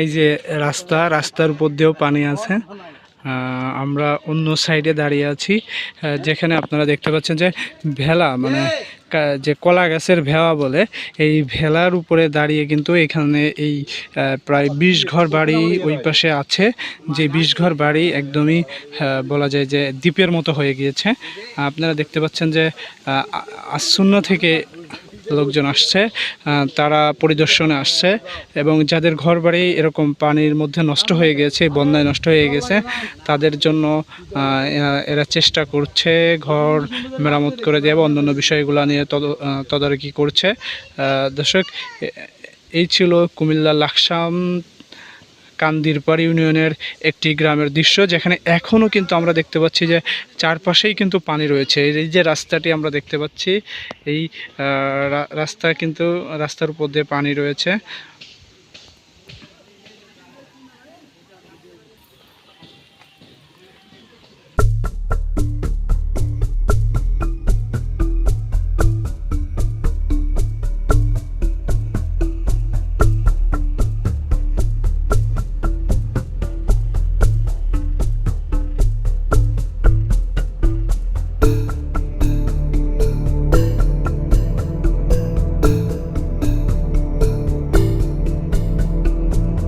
এই যে রাস্তা রাস্তার উপর দিয়েও পানি আছে। আমরা অন্য সাইডে দাঁড়িয়ে আছি যেখানে আপনারা দেখতে পাচ্ছেন যে ভেলা মানে যে কলা গাছের ভেলা বলে এই ভেলার উপরে দাঁড়িয়ে কিন্তু এখানে এই প্রায় বিশ ঘর বাড়ি ওই পাশে আছে। যে বিশ ঘর বাড়ি একদমই বলা যায় যে দ্বীপের মতো হয়ে গিয়েছে। আপনারা দেখতে পাচ্ছেন যে আহ, আ- আসন্ন থেকে লোকজন আসছে তারা পরিদর্শনে আসছে এবং যাদের ঘর বাড়ি এরকম পানির মধ্যে নষ্ট হয়ে গেছে, বন্যায় নষ্ট হয়ে গেছে, তাদের জন্য এরা- চেষ্টা করছে ঘর মেরামত করে দেওয়া বা অন্যান্য বিষয়গুলো নিয়ে তদ- তদারকি করছে। দর্শক এই ছিল কুমিল্লা লাকসাম কান্দিরপাড় ইউনিয়নের একটি গ্রামের দৃশ্য, যেখানে এখনও কিন্তু আমরা দেখতে পাচ্ছি যে চারপাশেই কিন্তু পানি রয়েছে। এই যে রাস্তাটি আমরা দেখতে পাচ্ছি, এই রাস্তা কিন্তু, রাস্তার উপর দিয়ে পানি রয়েছে।